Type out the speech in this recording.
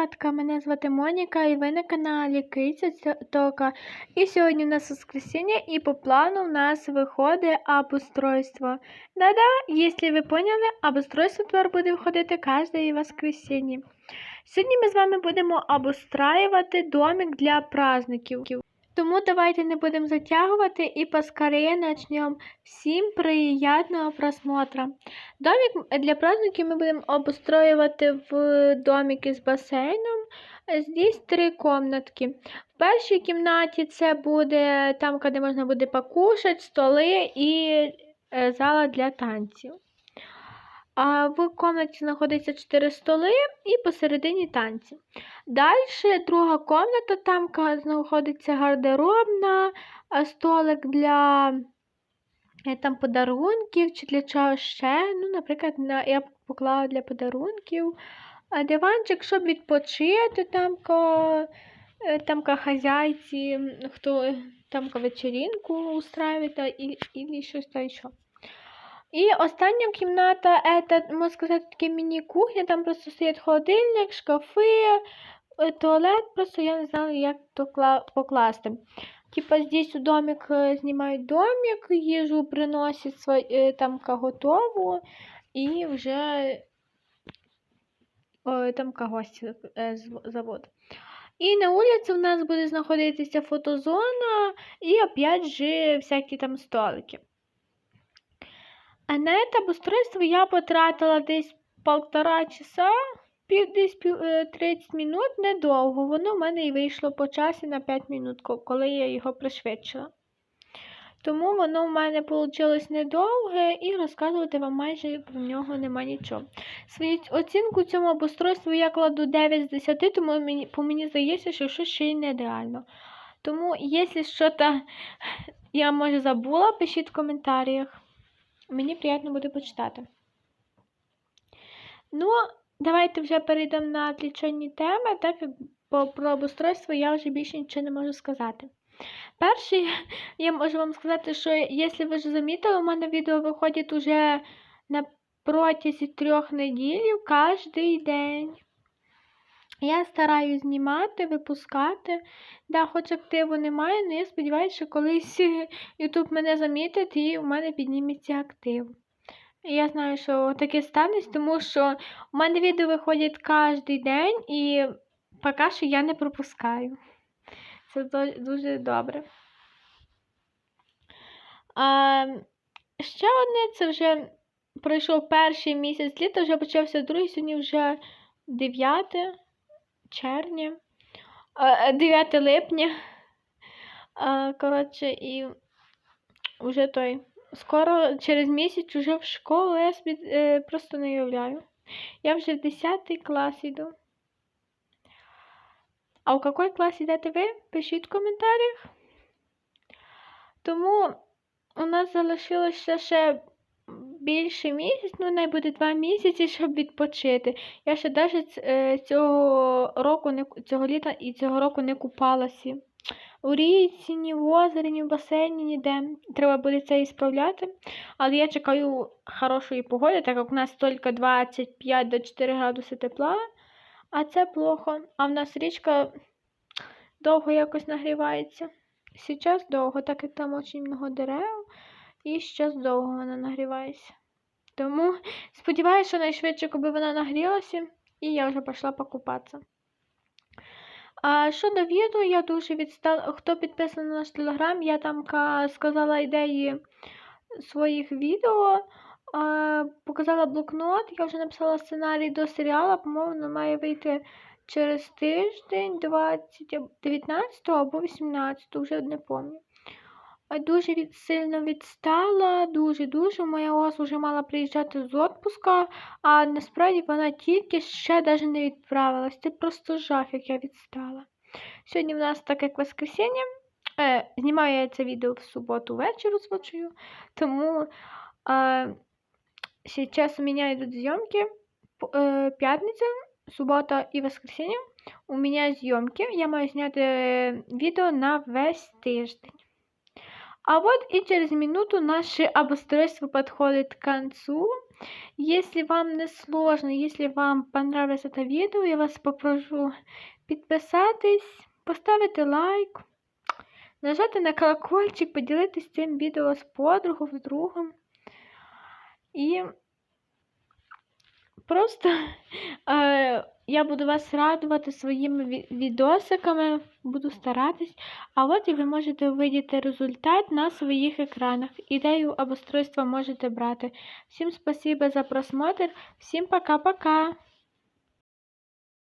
малятка! Мене звати Моніка і ви на каналі Киця Тока. І сьогодні у нас воскресіння і по плану у нас виходить обустройство. Да-да, якщо ви поняли, обустройство тепер буде виходити кожне воскресіння. Сьогодні ми з вами будемо обустраювати домик для праздників. Тому давайте не будемо затягувати і поскорее почнемо. Всім приятного просмотра. Домик для праздників ми будемо обустроювати в домики з басейном. Здесь три комнатки. В першій кімнаті це буде там, де можна буде покушати, столи і е, зала для танців. А в кімнаті знаходиться 4 столи і посередині танці. Далі друга кімната, там знаходиться гардеробна, столик для е, там, подарунків чи для чого ще. Ну, наприклад, на, я поклала для подарунків. А диванчик, щоб відпочити, там е, там хазяйці, хто там ка вечеринку і, і щось та ще. І остання кімната, это, можна сказати, таке міні-кухня, там просто стоїть холодильник, шкафи, е, туалет, просто я не знала, як то покласти. Типа здесь у домик е, знімають домик, їжу приносять сво- е, там готову, і вже там гості завод. І на вулиці у нас буде знаходитися фотозона і опять же всякі там столики. А на це обустройство я потратила десь полтора часа, пів, десь пів, е, 30 минут, недовго. Воно в мене і вийшло по часі на 5 минут, коли я його пришвидшила. Тому воно в мене вийшло недовге і розказувати вам майже про нього нема нічого. Свою оцінку цьому обустройству я кладу 9 з 10, тому мені, по мені здається, що щось ще й не ідеально. Тому, якщо щось я може забула, пишіть в коментарях. Мені приємно буде почитати. Ну, давайте вже перейдемо на відлічені теми, так як про обустройство я вже більше нічого не можу сказати. Перший, я можу вам сказати, що якщо ви вже замітили, у мене відео виходить уже на протязі трьох неділь кожен день. Я стараюсь знімати, випускати. Да, хоч активу немає, але я сподіваюся, що колись YouTube мене замітить і у мене підніметься актив. Я знаю, що таке станеться, тому що у мене відео виходять кожен день і поки що я не пропускаю. Це дуже добре. А, ще одне, це вже пройшов перший місяць літа, вже почався другий, сьогодні вже 9 червня, 9 липня. Коротше, і вже той. Скоро через місяць уже в школу я собі е, просто не уявляю. Я вже в 10 клас йду. А у який клас йдете ви? Пишіть в коментарях. Тому у нас залишилося ще більше місяць, ну не буде два місяці, щоб відпочити. Я ще навіть цього року не цього літа і цього року не купалася. У річці, ні в озері, ні в басейні, ніде. Треба буде це і справляти. Але я чекаю хорошої погоди, так як у нас тільки 25 до 4 градуси тепла, а це плохо. А в нас річка довго якось нагрівається. Зараз довго, так як там дуже багато дерев, і зараз довго вона нагрівається. Тому сподіваюся, що найшвидше, коли вона нагрілася, і я вже пішла покупатися. А щодо відео, я дуже відстала. Хто підписаний на наш телеграм, я там сказала ідеї своїх відео, а, показала блокнот, я вже написала сценарій до серіалу, по-моєму, має вийти через тиждень, 20, 19 або 18, вже не пам'ятаю. Дуже від, сильно відстала, дуже-дуже. Моя ос вже мала приїжджати з відпуска, а насправді вона тільки ще навіть не відправилась. Це просто жах, як я відстала. Сьогодні в нас так як воскресіння. Е, знімаю я це відео в суботу ввечері звучую, тому е, зараз у мене йдуть зйомки. Е, п'ятниця, субота і воскресіння. У мене зйомки. Я маю зняти е, відео на весь тиждень. А вот и через минуту наше обустройство подходит к концу. Если вам не сложно, если вам понравилось это видео, я вас попрошу підписатись, поставити лайк, нажати на колокольчик, поділитись цим відео з подругою, з другом. І просто е, я буду вас радувати своїми ві- відосиками, буду старатись. А от і ви можете увидіти результат на своїх екранах. Ідею обустройства можете брати. Всім спасибо за просмотр, всім пока-пока!